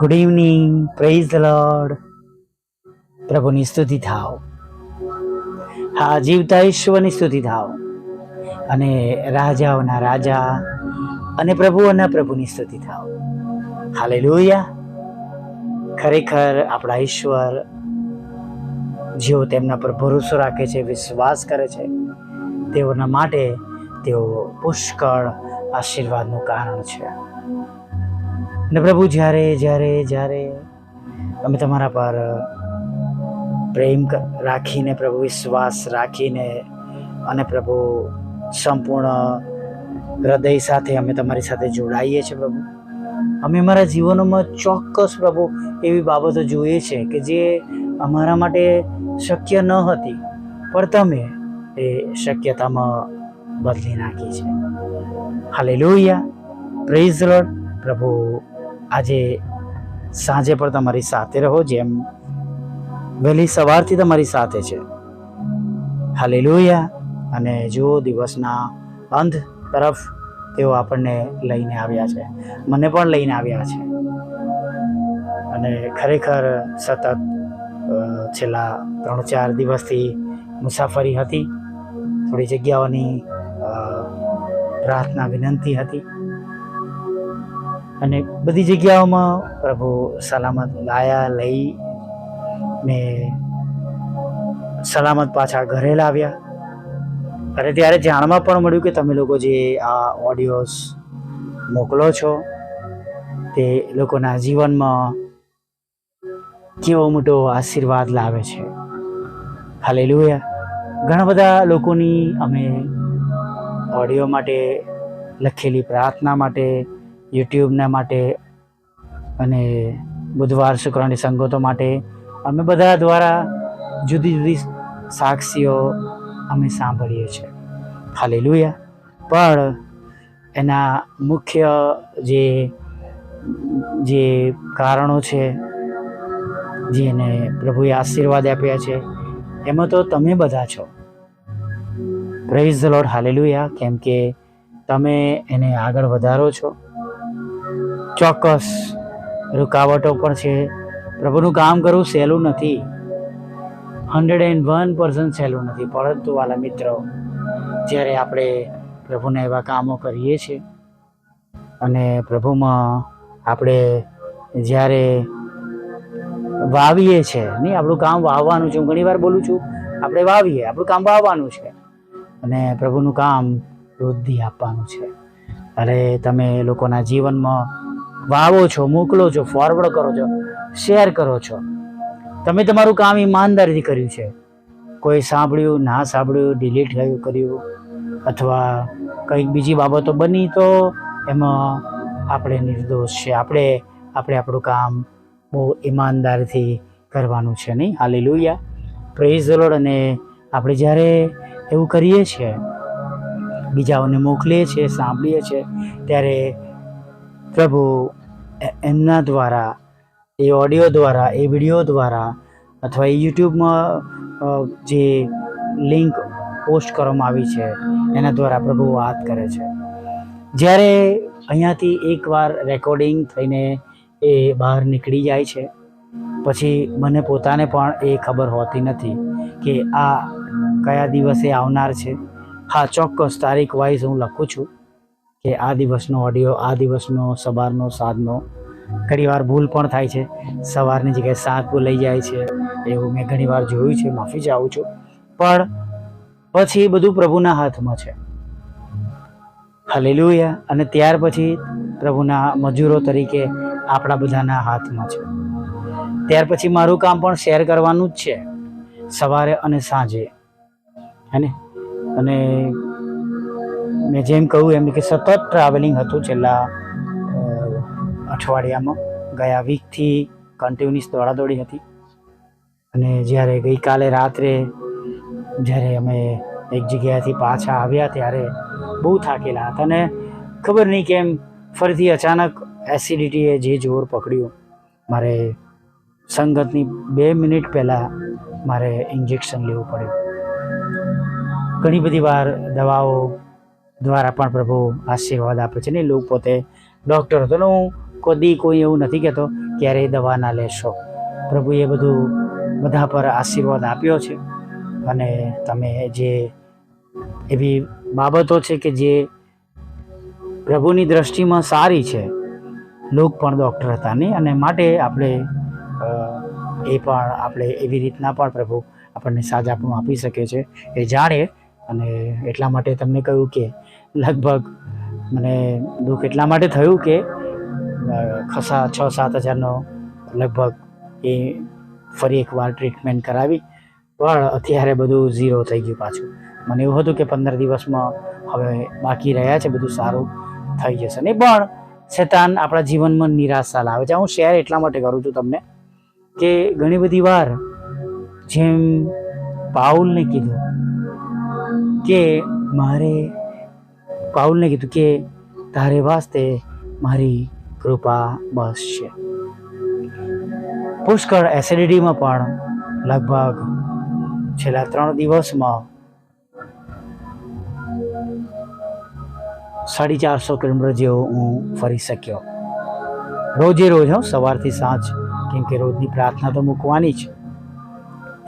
Good evening praise lord પ્રભુની સ્તુતિ થાવ. હા, જીવતા ઈશ્વરની સ્તુતિ થાવ. અને રાજાઓના રાજા અને પ્રભુઓના પ્રભુની સ્તુતિ થાવ. હાલેલુયા ખરેખર આપણા ઈશ્વર જેઓ તેમના પર ભરોસો રાખે છે, વિશ્વાસ કરે છે, તેઓના માટે તેઓ પુષ્કળ આશીર્વાદનું કારણ છે. ને પ્રભુ, જ્યારે જ્યારે જ્યારે અમે તમારા પર પ્રેમ રાખીને પ્રભુ વિશ્વાસ રાખીને અને પ્રભુ સંપૂર્ણ હૃદય સાથે અમે તમારી સાથે જોડાઈએ છીએ પ્રભુ. અમે અમારા જીવનોમાં ચોક્કસ પ્રભુ એવી બાબતો જોઈએ છે કે જે અમારા માટે શક્ય ન હતી, પણ તમે એ શક્યતામાં બદલી નાખી છે. હાલે લોહિયા પ્રેઝ લોડ પ્રભુ આજે સાંજે પણ તમારી સાથે રહો જેમ વહેલી સવારથી તમારી સાથે છે. હાલે અને જો દિવસના અંત તરફ તેઓ આપણને લઈને આવ્યા છે, મને પણ લઈને આવ્યા છે. અને ખરેખર સતત છેલ્લા ત્રણ ચાર દિવસથી મુસાફરી હતી. થોડી જગ્યાઓની પ્રાર્થના વિનંતી હતી. અને બધી જગ્યાઓમાં પ્રભુ સલામત લાયા, લઈ ને સલામત પાછા ઘરે લાવ્યા. અને ત્યારે જાણવા પણ મળ્યું કે તમે લોકો જે આ ઓડિયોસ મોકલો છો, તે લોકોના જીવનમાં કેવો મોટો આશીર્વાદ લાવે છે. હાલેલુયા. ઘણા બધા લોકોની અમે ઓડિયો માટે લખેલી પ્રાર્થના માટે યુટ્યુબના માટે અને બુધવાર શુક્રની સંગતો માટે અમે બધા દ્વારા જુદી જુદી સાક્ષીઓ અમે સાંભળીએ છીએ. હાલેલુયા. પણ એના મુખ્ય જે જે કારણો છે જેને પ્રભુએ આશીર્વાદ આપ્યા છે, એમાં તો તમે બધા છો. Praise the Lord hallelujah. કેમ કે તમે એને આગળ વધારો છો. ચોક્કસ રૂકાવટો પણ છે. પ્રભુનું કામ કરવું સહેલું નથી. હંડ્રેડ એન્ડ વન પર્સન્ટ સહેલું નથી. પરંતુ વાલા મિત્રો, જ્યારે આપણે પ્રભુના એવા કામો કરીએ છીએ અને પ્રભુમાં આપણે જ્યારે વાવીએ છે નહીં, આપણું કામ વાવવાનું છે. હું ઘણી વાર બોલું છું, આપણે વાવીએ, આપણું કામ વાવવાનું છે. અને પ્રભુનું કામ વૃદ્ધિ આપવાનું છે. અરે, તમે લોકોના જીવનમાં વાવો છો, મોકલો છો ફોરવર્ડ કરો છો શેર કરો છો. તમે તમારું કામ ઈમાનદારીથી કર્યું છે. કોઈ સાંભળ્યું, ના સાંભળ્યું ડિલીટ થયું, કર્યું, અથવા કંઈક બીજી બાબતો બની તો એમાં આપણે નિર્દોષ છે. આપણે આપણે આપણું કામ બહુ ઈમાનદારથી કરવાનું છે નહીં? હાલી લુયા પ્રેઝ લોડ અને આપણે જ્યારે એવું કરીએ છીએ, બીજાઓને મોકલીએ છીએ, સાંભળીએ છીએ, ત્યારે પ્રભુ એમના દ્વારા, એ ઓડિયો દ્વારા, એ વીડિયો દ્વારા અથવા એ યુટ્યુબમાં જે લિંક પોસ્ટ કરવામાં આવી છે, એના દ્વારા પ્રભુ વાત કરે છે. જ્યારે અહીંયાથી એકવાર રેકોર્ડિંગ થઈને એ બહાર નીકળી જાય છે, પછી મને પોતાને પણ એ ખબર હોતી નથી કે આ કયા દિવસે આવનાર છે. હા, ચોક્કસ તારીખ વાઇઝ હું લખું છું. કે આ દિવસનો ઓડિયો આ દિવસનો, સવારનો સાતનો ઘણીવાર ભૂલ પણ થાય છે. સવારની જગ્યાએ સાત લઈ જાય છે. એવું મેં ઘણીવાર જોયું છે. માફી ચાહું છું. પણ પછી બધું પ્રભુના હાથમાં છે. હલેલુયા અને ત્યાર પછી પ્રભુના મજૂરો તરીકે આપણા બધાના હાથમાં છે. ત્યાર પછી મારું કામ પણ શેર કરવાનું જ છે. સવારે અને સાંજે. હેને અને મેં જેમ કહ્યું એમ કે સતત ટ્રાવેલિંગ હતું છેલ્લા અઠવાડિયામાં. ગયા વીકથી કન્ટિન્યુઅસ દોડાદોડી હતી. અને જ્યારે ગઈકાલે રાત્રે, જ્યારે અમે એક જગ્યાએથી પાછા આવ્યા ત્યારે બહુ થાકેલા હતા અને ખબર નહીં કેમ ફરીથી અચાનક એસિડિટીએ જે જોર પકડ્યું. મારે સંગતની બે મિનિટ પહેલાં મારે ઇન્જેક્શન લેવું પડ્યું. ઘણી બધી વાર દવાઓ દ્વારા પણ પ્રભુ આશીર્વાદ આપે છે. ને લોકો પોતે ડૉક્ટર હતો હું કદી કોઈ એવું નથી કહેતો, ક્યારેય દવા ના લેશો. પ્રભુએ બધું, બધા પર આશીર્વાદ આપ્યો છે. અને તમે જે એવી બાબતો છે કે જે પ્રભુની દ્રષ્ટિમાં સારી છે, લોક પણ ડૉક્ટર હતા નહીં. અને માટે આપણે એ પણ આપણે એવી રીતના પણ પ્રભુ આપણને સાજાપણું આપી શકે છે. એ જાણે અને એટલા માટે તમને કહ્યું કે લગભગ મને દુઃખ એટલા માટે થયું કે ખસા છ, સાત હજારનો લગભગ એ ફરી એકવાર ટ્રીટમેન્ટ કરાવી. પણ અત્યારે બધું ઝીરો થઈ ગયું પાછું. મને એવું હતું કે પંદર દિવસમાં હવે બાકી રહ્યા છે, બધું સારું થઈ જશે. નહીં, પણ શેતાન આપણા જીવનમાં નિરાશા લાવે છે. હું શેર એટલા માટે કરું છું તમને કે ઘણી બધી વાર જેમ પાઉલને કીધું કે, મારે પાઉલને કીધું કે, તારે વાસ્તે મારી કૃપા બસ છે. પુષ્કળ એસિડિટીમાં પણ લગભગ છેલ્લા ત્રણ દિવસમાં સાડી ચારસો કિલોમીટર જેવો હું ફરી શક્યો. રોજે રોજ, હું, સવારથી સાંજ, કેમ કે રોજની પ્રાર્થના તો મૂકવાની જ.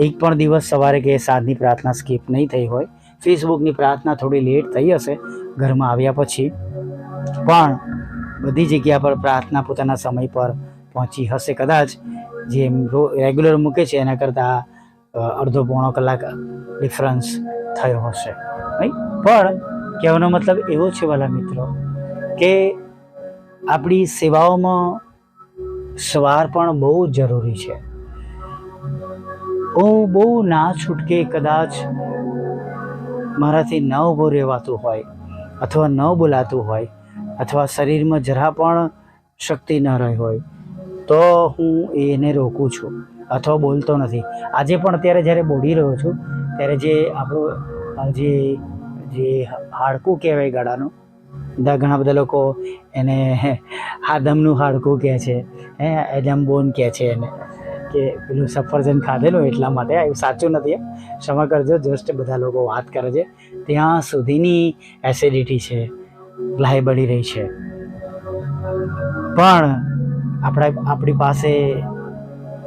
એક પણ દિવસ સવારે કે સાંજની પ્રાર્થના સ્કીપ નહીં થઈ હોય ફેસબુકની પ્રાર્થના થોડી લેટ થઈ હશે, ઘરમાં આવ્યા પછી. પણ બધી જગ્યા પર પ્રાર્થના પોતાના સમય પર પહોંચી હશે કદાચ જેમ રેગ્યુલર મૂકે છે, એના કરતાં અડધો પોણો કલાક ડિફરન્સ થયો હશે. પણ કહેવાનો મતલબ એવો છે વાલા મિત્રો કે આપણી સેવાઓમાં સવાર પણ બહુ જરૂરી છે. હું બહુ ના છૂટકે કદાચ મારાથી ન ઊભો રહેવાતું હોય અથવા ન બોલાતું હોય અથવા શરીરમાં જરા પણ શક્તિ ન રહી હોય, તો હું એને રોકું છું અથવા બોલતો નથી. આજે પણ અત્યારે જ્યારે બોલી રહ્યો છું, ત્યારે જે આપણું જે જે હાડકું કહેવાય ગળાનું બધા ઘણા બધા લોકો એને આદમનું હાડકું કહે છે, હે, એડમ બોન કહે છે એને. કે પેલું સફરજન ખાધેલું એટલા માટે એવું સાચું નથી. ક્ષમા કરજો જસ્ટ બધા લોકો વાત કરે છે. ત્યાં સુધીની એસિડિટી છે લાહી બળી રહી છે. પણ આપણા, આપણી પાસે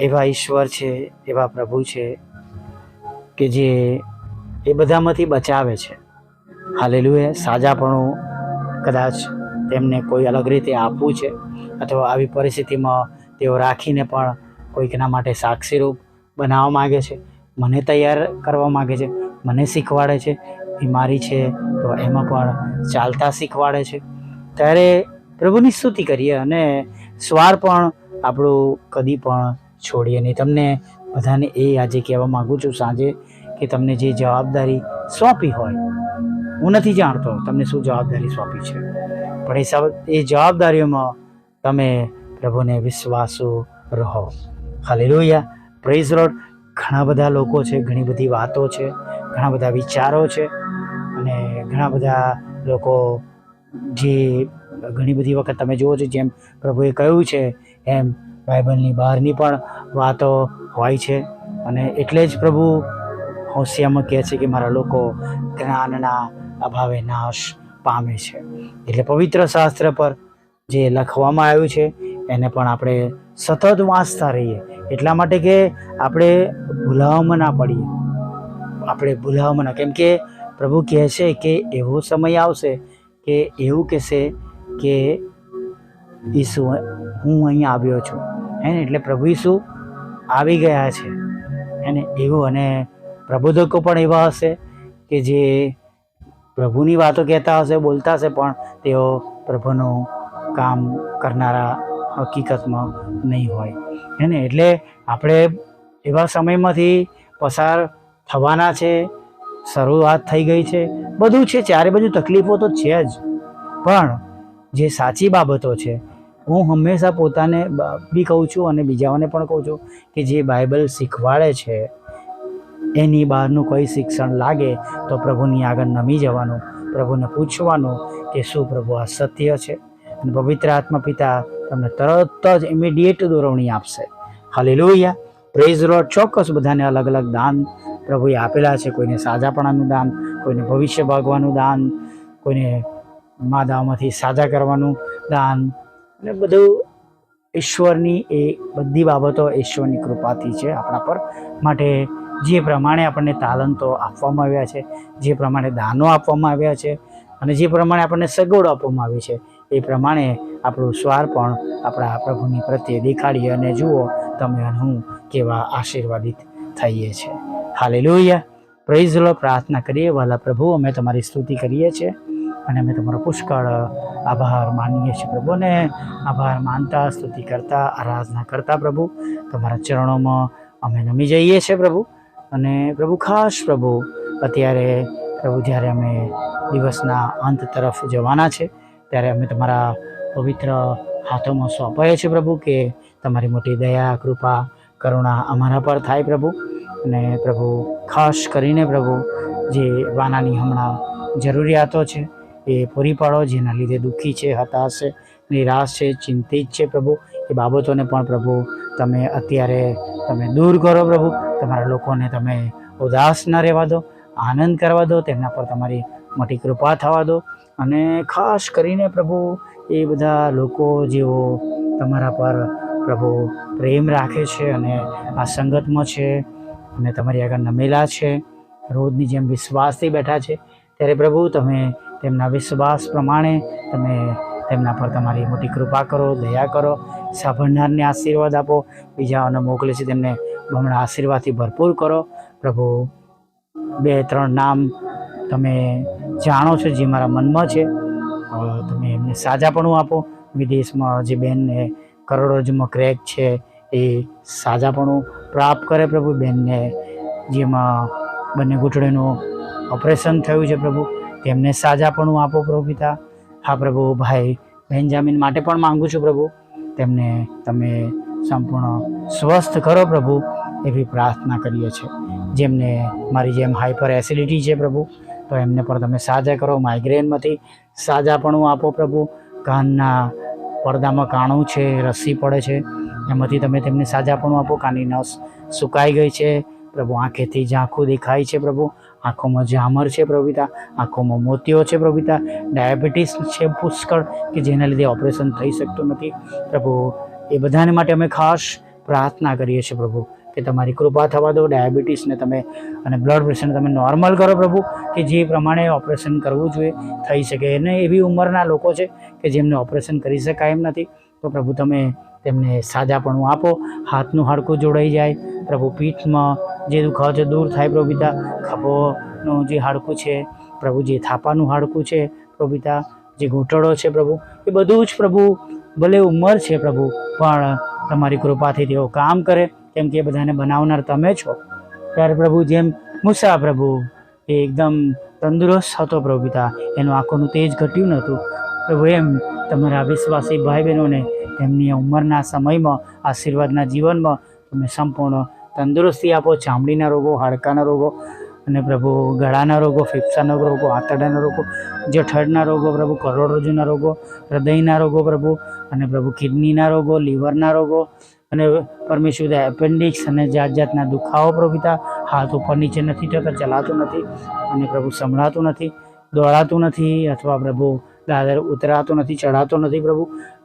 એવા ઈશ્વર છે, એવા પ્રભુ છે, કે જે એ બધામાંથી બચાવે છે. હાલેલુએ સાજાપણું કદાચ તેમને કોઈ અલગ રીતે આપવું છે, અથવા આવી પરિસ્થિતિમાં તેઓ રાખીને પણ કોઈકના માટે સાક્ષીરૂપ બનાવવા માગે છે, મને તૈયાર કરવા માગે છે, મને શીખવાડે છે બીમારી છે, તો એમાં પણ ચાલતા શીખવાડે છે. ત્યારે પ્રભુની સ્તુતિ કરીએ અને સ્વાર પણ આપણું કદી પણ છોડીએ નહીં. તમને બધાને એ આજે કહેવા માગું છું, સાંજે કે તમને જે જવાબદારી સોંપી હોય, હું નથી જાણતો તમને શું જવાબદારી સોંપી છે, પણ એ જવાબદારીઓમાં તમે પ્રભુને વિશ્વાસુ રહો. હાલેલુયા. પ્રેઝ રોડ ઘણા બધા લોકો છે, ઘણી બધી વાતો છે, ઘણા બધા વિચારો છે અને ઘણા બધા લોકો જે ઘણી બધી વખત તમે જુઓ છો, જેમ પ્રભુએ કહ્યું છે, એમ બાઇબલની બહારની પણ વાતો હોય છે અને એટલે જ પ્રભુ હોશિયામાં કહે છે કે મારા લોકો જ્ઞાનના અભાવે નાશ પામે છે. એટલે પવિત્ર શાસ્ત્ર પર જે લખવામાં આવ્યું છે, એને પણ આપણે સતત વાંચતા રહીએ. એટલા માટે કે આપણે ભૂલાવામાં ના પડીએ. આપણે ભૂલાવામાં ના, કેમ કે પ્રભુ કહે છે કે એવો સમય આવશે કે એવું કહેશે કે ઈસુ, હું અહીં આવ્યો છું. હે ને? એટલે પ્રભુ ઈસુ આવી ગયા છે. હે એવું, અને પ્રબોધકો પણ એવા હશે કે જે પ્રભુની વાતો કહેતા હશે, બોલતા હશે, પણ તેઓ પ્રભુનું કામ કરનારા હકીકતમાં નહીં હોય. હે ને? એટલે આપણે એવા સમયમાંથી પસાર થવાના છે, શરૂઆત થઈ ગઈ છે. બધું છે, ચારે બાજુ તકલીફો તો છે જ. પણ જે સાચી બાબતો છે, હું હંમેશા પોતાને બી કહું છું અને બીજાઓને પણ કહું છું કે જે બાઇબલ શીખવાડે છે, એની બહારનું કોઈ શિક્ષણ લાગે તો પ્રભુની આગળ નમી જવાનું, પ્રભુને પૂછવાનું કે શું પ્રભુ આ સત્ય છે? અને પવિત્ર આત્મા પિતા તમને તરત જ ઇમિડિયેટ દોરવણી આપશે. હાલેલુયા. પ્રેઝ રોડ ચોક્કસ બધાને અલગ અલગ દાન પ્રભુએ આપેલા છે. કોઈને સાજાપણાનું દાન, કોઈને ભવિષ્ય ભાગવાનું દાન, કોઈને માદાઓમાંથી સાજા કરવાનું દાન. અને બધું ઈશ્વરની એ બધી બાબતો ઈશ્વરની કૃપાથી છે આપણા પર. માટે જે પ્રમાણે આપણને તાલંતો આપવામાં આવ્યા છે, જે પ્રમાણે દાનો આપવામાં આવ્યા છે, અને જે પ્રમાણે આપણને સગવડો આપવામાં આવી છે, એ પ્રમાણે આપણું સ્વાર પણ આપણા પ્રભુની પ્રત્યે દેખાડીએ અને જુઓ, તમે હું કેવા આશીર્વાદિત થઈએ છીએ હાલે લોહિયા પ્રેઝ પ્રાર્થના કરીએ, વાલા પ્રભુ, અમે તમારી સ્તુતિ કરીએ છીએ અને અમે તમારો પુષ્કળ આભાર માનીએ છીએ પ્રભુને આભાર માનતા, સ્તુતિ કરતા, આરાધના કરતા પ્રભુ. તમારા ચરણોમાં અમે નમી જઈએ છીએ પ્રભુ અને પ્રભુ ખાસ પ્રભુ, અત્યારે પ્રભુ જ્યારે અમે દિવસના અંત તરફ જવાના છે, ત્યારે અમે તમારા પવિત્ર હાથોમાં સોંપાયો છે પ્રભુ કે તમારી મોટી દયા, કૃપા, કરુણા અમારા પર થાય પ્રભુ. અને પ્રભુ, ખાસ કરીને પ્રભુ, જે વાનાની હમણાં જરૂરિયાતો છે, એ પૂરી પાડો, જેના લીધે દુઃખી છે, હતાશ છે, નિરાશ છે, ચિંતિત છે પ્રભુ. એ બાબતોને પણ પ્રભુ તમે અત્યારે તમે દૂર કરો પ્રભુ. તમારા લોકોને તમે ઉદાસ ન રહેવા દો, આનંદ કરવા દો, તેમના પર તમારી મોટી કૃપા થવા દો. અને ખાસ કરીને પ્રભુ, એ બધા લોકો જેઓ તમારા પર પ્રભુ પ્રેમ રાખે છે અને આ સંગતમાં છે અને તમારી આગળ નમેલા છે, રોજની જેમ વિશ્વાસથી બેઠા છે, ત્યારે પ્રભુ તમે તેમના વિશ્વાસ પ્રમાણે તમે તેમના પર તમારી મોટી કૃપા કરો, દયા કરો, સાંભળનારને આશીર્વાદ આપો, બીજાઓને મોકલે છે તેમને બમણા આશીર્વાદથી ભરપૂર કરો. પ્રભુ, બે, ત્રણ નામ તમે જાણો છો, જે મારા મનમાં છે. તમે એમને સાજાપણું આપો. વિદેશમાં જે બેનને કરોડરજમાં ક્રેક છે, એ સાજાપણું પ્રાપ્ત કરે પ્રભુ. બેનને જેમાં બંને ઘૂંટણીનું ઓપરેશન થયું છે પ્રભુ. તેમને સાજાપણું આપો પ્રભુ પિતા. હા પ્રભુ, ભાઈ બેન્જામિન માટે પણ માંગુ છું પ્રભુ. તેમને તમે સંપૂર્ણ સ્વસ્થ કરો પ્રભુ, એવી પ્રાર્થના કરીએ છીએ. જેમને મારી જેમ હાઈપર એસિડિટી છે પ્રભુ. તો એમને પણ તમે સાજા કરો માઇગ્રેનમાંથી સાજાપણું આપો પ્રભુ. કાનના પડદામાં કાણું છે રસી પડે છે, એમાંથી તમે તેમને સાજાપણું આપો. કાનની નસ સુકાઈ ગઈ છે, પ્રભુ આંખેથી ઝાંખું દેખાય છે પ્રભુ. આંખોમાં ઝામર છે પ્રભુતા આંખોમાં મોતીઓ છે પ્રભુતા ડાયાબિટીસ છે પુષ્કળ કે જેના લીધે ઓપરેશન થઈ શકતું નથી. પ્રભુ, એ બધાને માટે અમે ખાસ પ્રાર્થના કરીએ છીએ પ્રભુ. કે તમારી કૃપા થવા દો ડાયાબિટીસને તમે અને બ્લડ પ્રેશરને તમે નોર્મલ કરો પ્રભુ, કે જે પ્રમાણે ઓપરેશન કરવું જોઈએ, થઈ શકે. એને એવી ઉંમરના લોકો છે કે જેમને ઓપરેશન કરી શકાય એમ નથી, તો પ્રભુ તમે તેમને સાજાપણું આપો, હાથનું હાડકું જોડાઈ જાય. પ્રભુ પીઠમાં જે દુખાવો છે દૂર થાય પ્રભુ ખભોનું જે હાડકું છે, પ્રભુ જે થાપાનું હાડકું છે પ્રભુ જે ઘૂંટણો છે પ્રભુ, એ બધું જ પ્રભુ ભલે ઉંમર છે પ્રભુ, પણ તમારી કૃપાથી તેઓ કામ કરે. કેમ કે એ બધાને બનાવનાર તમે છો. ત્યારે પ્રભુ, જેમ મુસા પ્રભુ, એ એકદમ તંદુરસ્ત હતો પ્રભુ પિતા. એનું આંખોનું તેજ ઘટ્યું નહોતું. પ્રભુ, એમ તમારા વિશ્વાસી ભાઈ બહેનોને તેમની ઉંમરના સમયમાં, આશીર્વાદના જીવનમાં તમે સંપૂર્ણ તંદુરસ્તી આપો. ચામડીના રોગો, હાડકાના રોગો અને પ્રભુ, ગળાના રોગો, ફેફસાના રોગો, આંતરડાના રોગો, જઠરના રોગો પ્રભુ, કરોડરજ્જુના રોગો, હૃદયના રોગો પ્રભુ અને પ્રભુ, કિડનીના રોગો, લીવરના રોગો અને પરમેશ્વર એપેન્ડિક્સ અને જાત જાતના દુખાવો પ્રભુતા હાથ ઉપર નીચે નથી થતા, ચલાતું નથી અને પ્રભુ સંભળાતું નથી, દોડાતું નથી અથવા પ્રભુ દાદર ઉતરાતો નથી ચડાતો નથી પ્રભુ.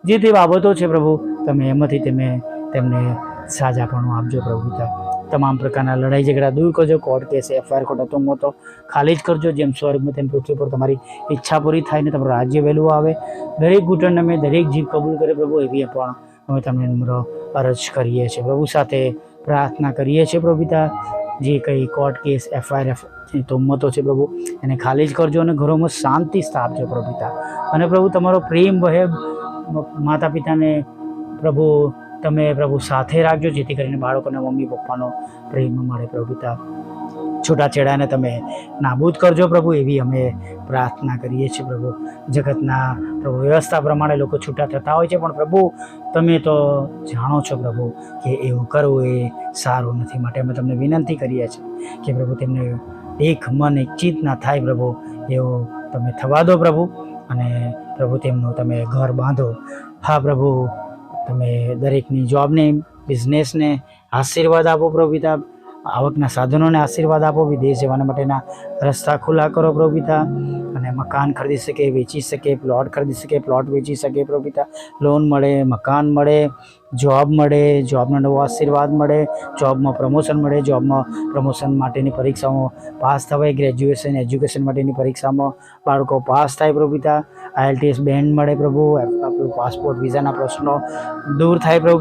જે તે બાબતો છે પ્રભુ, તમે એમાંથી તમે તેમને સાજાપણું આપજો પ્રભુતા. તમામ પ્રકારના લડાઈ ઝઘડા દૂર કરજો, કોર્ટ કેસ, એફઆઈઆર કોર્ટ તો મોતો ખાલી જ કરજો, જેમ સ્વર્ગમાં તેમ પૃથ્વી પર તમારી ઈચ્છા પૂરી થાય ને તમારું રાજ્ય વહેલું આવે. દરેક ઘૂંટણ અમે દરેક જીવ કબૂલ કરે પ્રભુ, એવી પણ અમે તમને નમ્ર અરજ કરીએ છીએ, પ્રભુ સાથે પ્રાર્થના કરીએ છીએ પ્રભુ જે કંઈ કોર્ટ કેસ એફઆઈઆર તોમતો છે પ્રભુ, એને ખાલી જ કરજો અને ઘરોમાં શાંતિ સ્થાપજો પ્રભુ અને પ્રભુ, તમારો પ્રેમ વહે માતા પિતાને પ્રભુ, તમે પ્રભુ સાથે રાખજો, જેથી કરીને બાળકોને મમ્મી પપ્પાનો પ્રેમ મળે પ્રભુ છૂટાછેડાને તમે નાબૂદ કરજો પ્રભુ, એવી અમે પ્રાર્થના કરીએ છીએ પ્રભુ. જગતના પ્રભુ, વ્યવસ્થા પ્રમાણે લોકો છૂટા થતા હોય છે, પણ પ્રભુ, તમે તો જાણો છો પ્રભુ કે એવું કરવું એ સારું નથી. માટે અમે તમને વિનંતી કરીએ છીએ કે પ્રભુ, તેમને એક મન, એક ચિત્ત ના થાય પ્રભુ, એવું તમે થવા દો પ્રભુ. અને પ્રભુ, તેમનું તમે ઘર બાંધો. હા પ્રભુ, તમે દરેકની જોબને બિઝનેસને આશીર્વાદ આપો પ્રભુ પિતા. આવકના સાધનોને આશીર્વાદ આપો, વિદેશ જવાના માટેના રસ્તા ખુલ્લા કરો પ્રભુ અને મકાન ખરીદી શકે, વેચી શકે પ્લોટ ખરીદી શકે પ્લોટ વેચી શકે પ્રભુ લોન મળે, મકાન મળે જોબ મળે જોબનો નવો આશીર્વાદ મળે જોબમાં પ્રમોશન મળે જોબમાં પ્રમોશન માટેની પરીક્ષામાં પાસ થવાય ગ્રેજ્યુએશન એજ્યુકેશન માટેની પરીક્ષામાં બાળકો પાસ થાય પ્રભુ પિતા આઈએલટીએસ બેન્ડ મળે પ્રભુ આપણું પાસપોર્ટ વિઝાના પ્રશ્નો દૂર થાય પ્રભુ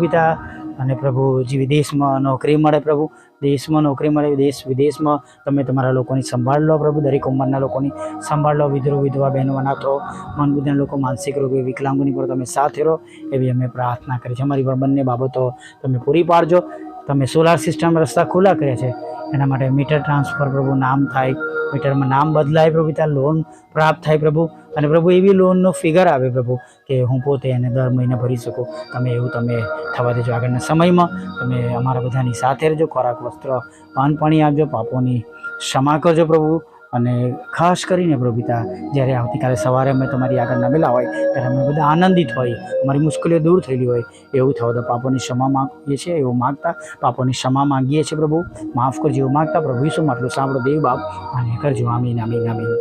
અને પ્રભુ, જે વિદેશમાં નોકરી મળે પ્રભુ, દેશમાં નોકરી મળે, દેશ વિદેશમાં તમે તમારા લોકોની સંભાળ લો પ્રભુ, દરેક ઉંમરના લોકોની સંભાળ લો વિધરો વિધવા, બહેનો, અનાથો મનબુદ્ધના લોકો, માનસિક રોગી વિકલાંગોની પર તમે સાથે રહો એવી અમે પ્રાર્થના કરી છે અમારી પણ બંને બાબતો તમે પૂરી પાડજો. તમે સોલાર સિસ્ટમ રસ્તા ખુલ્લા કર્યા છે. એના માટે મીટર ટ્રાન્સફર પ્રભુ નામ થાય. મીટરમાં નામ બદલાય પ્રભુ, ત્યાં લોન પ્રાપ્ત થાય પ્રભુ. અને પ્રભુ એવી લોનનો ફિગર આવે પ્રભુ, કે હું પોતે એને દર મહિને ભરી શકું. તમે એવું તમે થવા દેજો આગળના સમયમાં. તમે અમારા બધાની સાથે રહેજો, ખોરાક, વસ્ત્ર, પાન પાણી આપજો, પાપોની ક્ષમા કરજો પ્રભુ. અને ખાસ કરીને પ્રભુ પિતા, જ્યારે આવતીકાલે સવારે અમે તમારી આગળ નમેલા હોય, ત્યારે અમે બધા આનંદિત હોય. અમારી મુશ્કેલીઓ દૂર થયેલી હોય. એવું થવા દો, પાપોની ક્ષમા માગીએ છીએ, એવું માગતા, પાપોની ક્ષમા માગીએ છીએ પ્રભુ. માફ કરજો, એવું માગતા પ્રભુ. શું માટલું સાંભળો, દેવ બાપ. અને કરજો, આમીન આમીન આમીન.